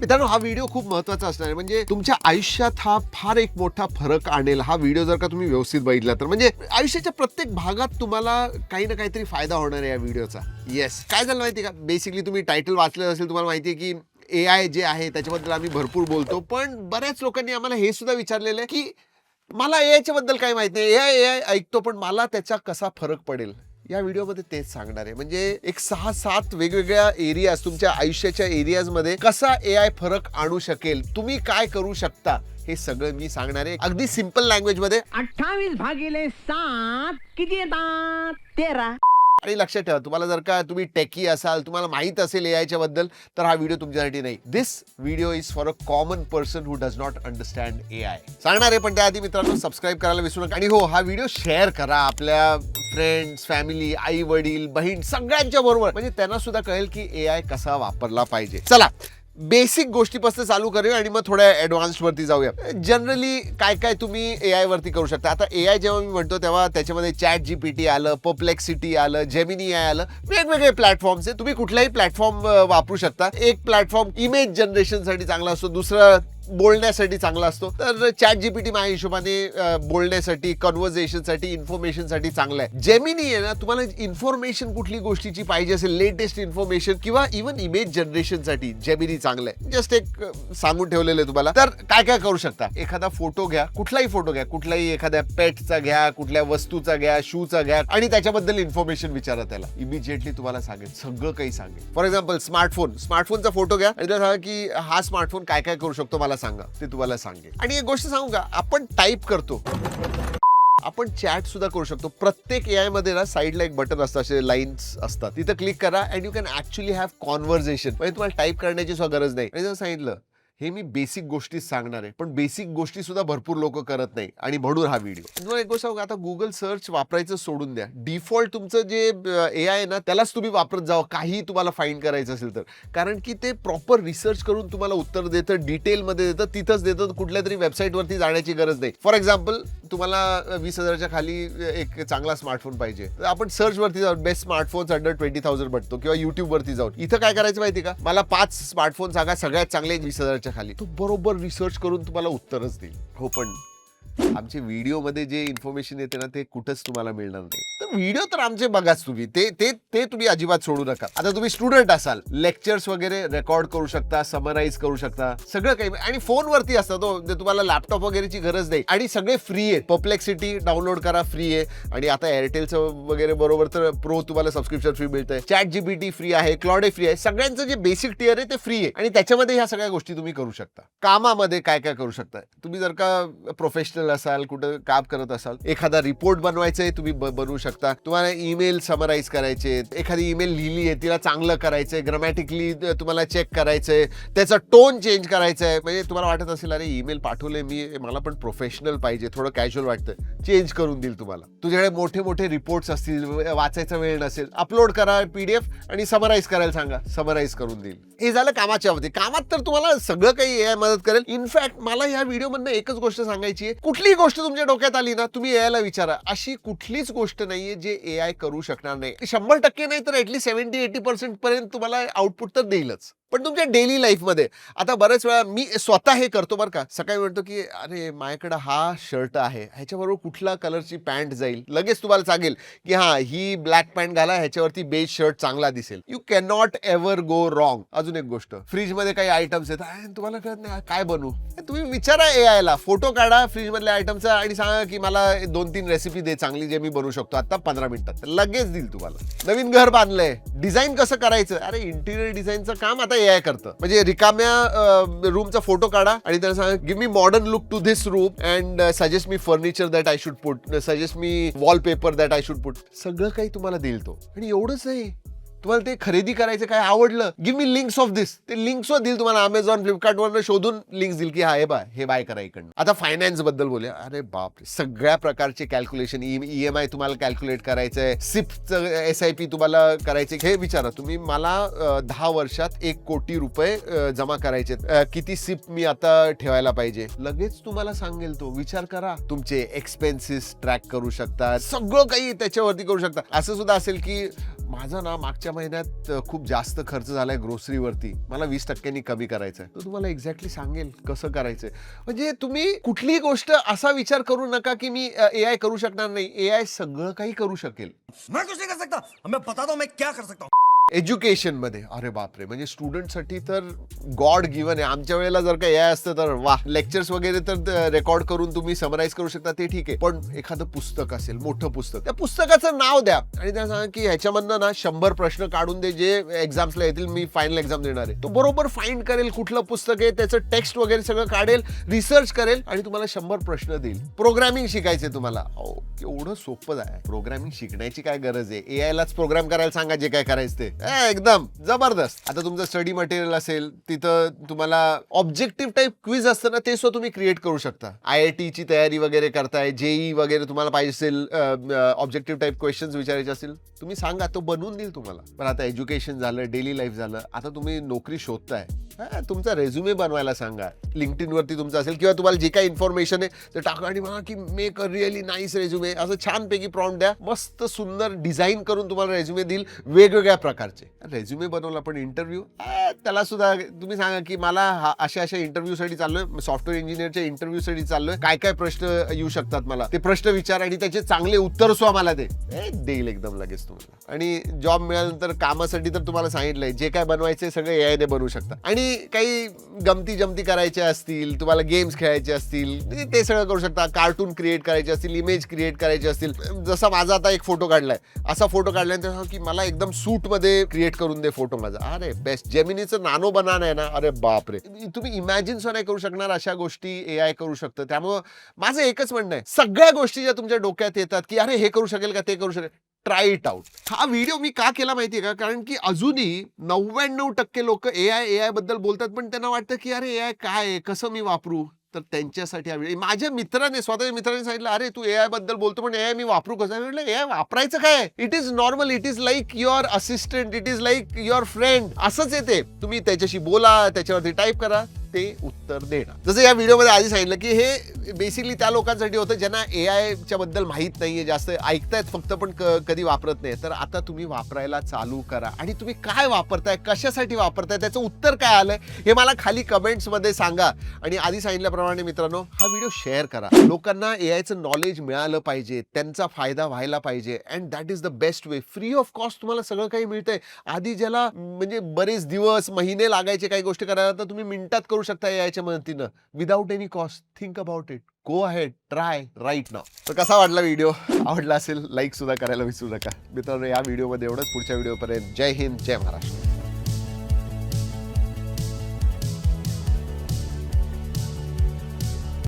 मित्रांनो हा व्हिडिओ खूप महत्त्वाचा असणार आहे. म्हणजे तुमच्या आयुष्यात हा फार एक मोठा फरक आणेल. हा व्हिडिओ जर का तुम्ही व्यवस्थित बघितला तर. म्हणजे आयुष्याच्या प्रत्येक भागात तुम्हाला काही ना काहीतरी फायदा होणार आहे या व्हिडिओचा येस काय झालं माहिती का? बेसिकली तुम्ही टायटल वाचलं असेल तुम्हाला माहिती आहे की ए आय जे आहे त्याच्याबद्दल आम्ही भरपूर बोलतो. पण बऱ्याच लोकांनी आम्हाला हे सुद्धा विचारलेलं आहे की मला ए आयच्या बद्दल काही माहिती नाही. ए आय ए आय ऐकतो पण मला त्याचा कसा फरक पडेल? या व्हिडिओमध्ये तेच सांगणार आहे. म्हणजे एक सहा सात वेगवेगळ्या एरियाज तुमच्या आयुष्याच्या एरियाजमध्ये कसा ए आय फरक आणू शकेल तुम्ही काय करू शकता हे सगळं मी सांगणार आहे. अगदी सिंपल लँग्वेजमध्ये. अठ्ठावीस भागिले सात किती येतात? तेरा. आणि लक्षात ठेवा तुम्हाला जर का तुम्ही टेकी असाल तुम्हाला माहीत असेल ए आयच्या बद्दल तर हा व्हिडिओ तुमच्यासाठी नाही. This video is for a common person who does not understand A I सांगणार आहे पण त्याआधी मित्रांनो सबस्क्राईब करायला विसरू नका. आणि हो हा व्हिडिओ शेअर करा आपल्या फ्रेंड्स फॅमिली आई वडील बहीण सगळ्यांच्या बरोबर. म्हणजे त्यांना सुद्धा कळेल की ए आय कसा वापरला पाहिजे. चला बेसिक गोष्टीपासून चालू करूया आणि मग थोड्या ॲडव्हान्सवरती जाऊया. जनरली काय काय तुम्ही ए आय वरती करू शकता? आता ए आय जेव्हा मी म्हणतो तेव्हा त्याच्यामध्ये चॅट जी पी टी आलं पप्लेक्सिटी आलं जेमिनी आय आलं. वेगवेगळे प्लॅटफॉर्म्स आहे तुम्ही कुठलाही प्लॅटफॉर्म वापरू शकता. एक प्लॅटफॉर्म इमेज जनरेशनसाठी चांगला असतो. दुसरं बोलण्यासाठी चांगला असतो. तर चॅट जीपीटी माझ्या हिशोबाने बोलण्यासाठी कन्व्हर्सेशनसाठी इन्फॉर्मेशनसाठी चांगला आहे. जेमिनी आहे ना तुम्हाला इन्फॉर्मेशन कुठली गोष्टीची पाहिजे असेल लेटेस्ट इन्फॉर्मेशन किंवा इव्हन इमेज जनरेशनसाठी जेमिनी चांगलं आहे. जस्ट एक सांगून ठेवलेलं आहे तुम्हाला. तर काय काय करू शकता? एखादा फोटो घ्या कुठलाही फोटो घ्या. कुठलाही एखाद्या पेटचा घ्या कुठल्या वस्तूचा घ्या शूचा घ्या. आणि त्याच्याबद्दल इन्फॉर्मेशन विचारा त्याला. इमिजिएटली तुम्हाला सांगेल. सगळं काही सांगेल. फॉर एक्झाम्पल स्मार्टफोन स्मार्टफोनचा फोटो घ्या. आणि सांगा की हा स्मार्टफोन काय काय करू शकतो मला सांगा ते तुम्हाला सांगेल. आणि एक गोष्ट सांगू का? आपण टाईप करतो. आपण चॅट सुद्धा करू शकतो. प्रत्येक ए आयमध्ये ना साईडला एक बटन असतं असे लाईन्स असतात. तिथं क्लिक करा and you can actually have conversation म्हणजे तुम्हाला टाईप करण्याची सुद्धा गरज नाही. सांगितलं हे मी बेसिक गोष्टी सांगणार आहे. पण बेसिक गोष्टी सुद्धा भरपूर लोक करत नाही. आणि म्हणून हा व्हिडिओ तुम्हाला एक गोष्ट सांगू आता गुगल सर्च वापरायचं सोडून द्या. डिफॉल्ट तुमचं जे ए आय आहे ना त्यालाच तुम्ही वापरत जावं. काही तुम्हाला फाईंड करायचं असेल तर. कारण की ते प्रॉपर रिसर्च करून तुम्हाला उत्तर देतं डिटेलमध्ये देतं तिथंच देतं. कुठल्या तरी वेबसाईटवरती जाण्याची गरज नाही. फॉर एक्झाम्पल तुम्हाला वीस हजाराच्या खाली एक चांगला स्मार्टफोन पाहिजे. तर आपण सर्चवरती जाऊन best smartphones under twenty thousand बघतो किंवा युट्यूबवरती जाऊन. इथं काय करायचं माहिती का? मला पाच स्मार्टफोन सांगा सगळ्यात चांगले वीस हजाराच्या. खाली. तो बरोबर रिसर्च करून तुम्हाला उत्तरच देईल. हो पण आमचे व्हिडिओमध्ये जे इन्फॉर्मेशन येते ना ते कुठंच तुम्हाला मिळणार नाही. तर व्हिडिओ तर आमचे बघाच तुम्ही. ते ते ते तुम्ही अजिबात सोडू नका. आता तुम्ही स्टुडंट असाल. लेक्चर्स वगैरे रेकॉर्ड करू शकता समराईज करू शकता. सगळं काही. आणि फोनवरती असतं तो. म्हणजे तुम्हाला लॅपटॉप वगैरेची गरज नाही. आणि सगळे फ्री आहे पप्लेक्सिटी डाउनलोड करा फ्री आहे. आणि आता एअरटेलचं वगैरे बरोबर तर प्रो तुम्हाला सबस्क्रिप्शन फ्री मिळतंय. चॅट जीपीटी फ्री आहे. क्लॉडे फ्री आहे. सगळ्यांचं जे बेसिक टिअर आहे ते फ्री आहे. आणि त्याच्यामध्ये ह्या सगळ्या गोष्टी तुम्ही करू शकता. कामामध्ये काय काय करू शकता. तुम्ही जर का प्रोफेशनल असाल कुठं काम करत असाल एखादा रिपोर्ट बनवायचा आहे तुम्ही ब- बनवू शकता. तुम्हाला ईमेल समराईज करायचे एखादी ईमेल लिहिली आहे तिला चांगलं करायचंय ग्रामॅटिकली तुम्हाला चेक करायचंय त्याचा टोन चेंज करायचा आहे म्हणजे तुम्हाला वाटत असेल अरे ईमेल पाठवले मी मला पण प्रोफेशनल पाहिजे थोडं कॅज्युअल वाटतं चेंज करून देईल तुम्हाला. तुझ्याकडे मोठे मोठे रिपोर्ट्स असतील वाचायचा वेळ नसेल अपलोड करा पीडीएफ आणि समराईज करायला सांगा. समराईज करून देईल. हे झालं कामाच्या बाबतीत कामात तर तुम्हाला सगळं काही मदत करेल. इनफॅक्ट मला या व्हिडिओ मधनं एकच गोष्ट सांगायची आहे. कुठलीही गोष्ट तुमच्या डोक्यात आली ना तुम्ही ए ला विचारा. अशी कुठलीच गोष्ट नाहीये जे ए आय करू शकणार नाही. शंभर टक्के नाही तर एटली सेव्हन्टी एटी पर्सेंट पर्यंत तुम्हाला आउटपुट तर देईलच. पण तुमच्या डेली लाईफमध्ये आता बऱ्याच वेळा मी स्वतः हे करतो बरं का. सकाळी म्हणतो की अरे माझ्याकडं हा शर्ट आहे. ह्याच्याबरोबर कुठला कलरची पॅन्ट जाईल? लगेच तुम्हाला सांगेल की हा ही ब्लॅक पॅन्ट घाला. ह्याच्यावरती बेज शर्ट चांगला दिसेल. You can not ever go wrong अजून एक गोष्ट. फ्रीजमध्ये काही आयटम्स आहेत. "अरे, तुम्हाला कळत नाही. काय बनवू? तुम्ही विचारा ए आयला फोटो काढा फ्रीजमधल्या आयटमचा आणि सांगा की मला दोन तीन रेसिपी दे चांगली जे मी बनवू शकतो आता पंधरा मिनिटात. लगेच देईल तुम्हाला. नवीन घर बांधलंय. डिझाईन कसं करायचं? अरे इंटिरियर डिझाईनचं काम आता ए आय करतं. म्हणजे रिकाम्या रूमचा फोटो काढा आणि त्याला सांगा give me modern look to this room and suggest me furniture that I should put suggest me wallpaper that I should put सगळं काही तुम्हाला देईल तो. आणि एवढंच आहे. तुम्हाला ते खरेदी करायचं काय आवडलं? Give me links of this ते लिंक्स देईल तुम्हाला अमेझॉन फ्लिपकार्टवर शोधून लिंक्स देईल की हा हे बा हे बाय करा इकडनं. आता फायनान्सबद्दल बोलूया. अरे बाप सगळ्या प्रकारचे कॅल्क्युलेशन ई एम आय तुम्हाला कॅल्क्युलेट करायचंय. सिपचं एस आय पी तुम्हाला करायचे हे विचारा तुम्ही मला दहा वर्षात एक कोटी रुपये जमा करायचे किती सिप मी आता ठेवायला पाहिजे? लगेच तुम्हाला सांगेल तो. विचार करा. तुमचे एक्सपेन्सेस ट्रॅक करू शकता सगळं काही त्याच्यावरती करू शकता. असं सुद्धा असेल की माझं ना मागच्या महिन्यात खूप जास्त खर्च झालाय ग्रोसरीवरती मला वीस टक्क्यांनी कमी करायचं आहे तो तुम्हाला एक्झॅक्टली सांगेल कसं करायचंय. म्हणजे तुम्ही कुठलीही गोष्ट असा विचार करू नका की मी ए आय करू शकणार नाही. ए आय सगळं काही करू शकेल. मैं कुछ नहीं कर सकता. मैं बता दो मैं क्या कर सकता हूँ? एज्युकेशनमध्ये अरे बापरे म्हणजे स्टुडंटसाठी तर गॉड गिवन आहे. आमच्या वेळेला जर का ए असतं तर वा लेक्चर्स वगैरे तर रेकॉर्ड करून तुम्ही समराईज करू शकता ते ठीक आहे. पण एखादं पुस्तक असेल मोठं पुस्तक त्या पुस्तकाचं नाव द्या आणि त्या सांगा की ह्याच्यामधनं ना शंभर प्रश्न काढून दे जे एक्झाम्सला येतील मी फायनल एक्झाम देणार आहे. तो बरोबर फाईंड करेल कुठलं पुस्तक आहे त्याचं टेक्स्ट वगैरे सगळं काढेल रिसर्च करेल आणि तुम्हाला शंभर प्रश्न देईल. प्रोग्रामिंग शिकायचे तुम्हाला. एवढं सोपं आहे प्रोग्रामिंग शिकण्याची काय गरज आहे? ए आयलाच प्रोग्राम करायला सांगा जे काय करायचं ते एकदम. जबरदस्त. आता तुमचं स्टडी मटेरियल असेल तिथं तुम्हाला ऑब्जेक्टिव्ह टाईप क्विज असतं ना ते सुद्धा तुम्ही क्रिएट करू शकता. आय आय टीची तयारी वगैरे करताय जेई वगैरे तुम्हाला पाहिजे असेल ऑब्जेक्टिव्ह टाईप क्वेश्चन्स विचारायचे असतील तुम्ही सांगा तो बनवून देईल तुम्हाला. पण आता एज्युकेशन झालं डेली लाईफ झालं आता तुम्ही नोकरी शोधताय. तुमचा रेझ्युमे बनवायला सांगा. लिंक्डइनवरती तुमचं असेल किंवा तुम्हाला जे काही इन्फॉर्मेशन आहे ते टाका आणि म्हणा की make a really nice resume असं छानपैकी प्रॉम्प्ट द्या. मस्त सुंदर डिझाईन करून तुम्हाला रेझ्युमे देईल वेगवेगळ्या प्रकारचे. रेझ्युमे बनवला पण इंटरव्ह्यू त्याला सुद्धा तुम्ही सांगा की मला हा अशा अशा इंटरव्ह्यूसाठी चाललोय. सॉफ्टवेअर इंजिनियरच्या इंटरव्ह्यूसाठी चाललोय. काय काय प्रश्न येऊ शकतात मला? ते प्रश्न विचार आणि त्याचे चांगले उत्तर सुद्धा मला ते देईल एकदम लगेच तुम्हाला. आणि जॉब मिळाल्यानंतर कामासाठी तर तुम्हाला सांगितलंय. जे काय बनवायचे सगळे याय ते बनवू शकता. आणि काही गमती जमती करायच्या असतील तुम्हाला गेम्स खेळायचे असतील ते- सगळं करू शकता. कार्टून क्रिएट करायचे असतील इमेज क्रिएट करायचे असतील. जसा माझा आता एक फोटो काढलाय. असा फोटो काढल्यानंतर की मला एकदम सूटमध्ये क्रिएट करून दे फोटो माझा. अरे बेस्ट जेमिनीचं नानो बनान आहे ना. अरे बापरे. तुम्ही इमॅजिन सुद्धा नाही करू शकणार अशा गोष्टी ए आय करू शकतं. त्यामुळं माझं एकच म्हणणं आहे. सगळ्या गोष्टी ज्या तुमच्या डोक्यात येतात की अरे हे करू शकेल का? ते करू शकेल. ट्राय इट आउट हा व्हिडिओ मी का केला माहितीये का? कारण की अजूनही नव्याण्णव टक्के लोक ए आय ए आयबद्दल बोलतात पण त्यांना वाटतं की अरे ए आय काय आहे? कसं मी वापरू? तर त्यांच्यासाठी हा व्हिडिओ माझ्या मित्राने स्वतःच्या मित्राने सांगितलं अरे तू ए आयबद्दल बोलतो पण ए आय मी वापरू कसं? म्हटलं ए आय वापरायचं काय? It is normal it is like your assistant it is like your friend असंच येते तुम्ही त्याच्याशी बोला त्याच्यावरती टाईप करा. ते उत्तर देणार जसं या व्हिडिओमध्ये आधी सांगितलं की हे बेसिकली त्या लोकांसाठी होतं ज्यांना ए आयच्या बद्दल माहीत नाहीये जास्त ऐकतायत फक्त पण क- कधी वापरत नाही तर आता तुम्ही वापरायला चालू करा. आणि तुम्ही काय वापरताय कशासाठी वापरताय त्याचं उत्तर काय आलंय हे मला खाली कमेंट्समध्ये सांगा. आणि आधी सांगितल्याप्रमाणे मित्रांनो हा व्हिडिओ शेअर करा. लोकांना ए आयचं नॉलेज मिळालं पाहिजे त्यांचा फायदा व्हायला पाहिजे and that is the best way free of cost तुम्हाला सगळं काही मिळतंय. आधी ज्याला म्हणजे बरेच दिवस महिने लागायचे काही गोष्टी करायला तर तुम्ही मिनिटात करू शकता याच्या मदतीनं. Without any cost think about it go ahead try right now तर कसा वाटला व्हिडिओ आवडला असेल लाईक सुद्धा करायला विसरू नका. मित्रांनो या व्हिडिओमध्ये एवढंच. पुढच्या व्हिडिओपर्यंत जय हिंद जय महाराष्ट्र.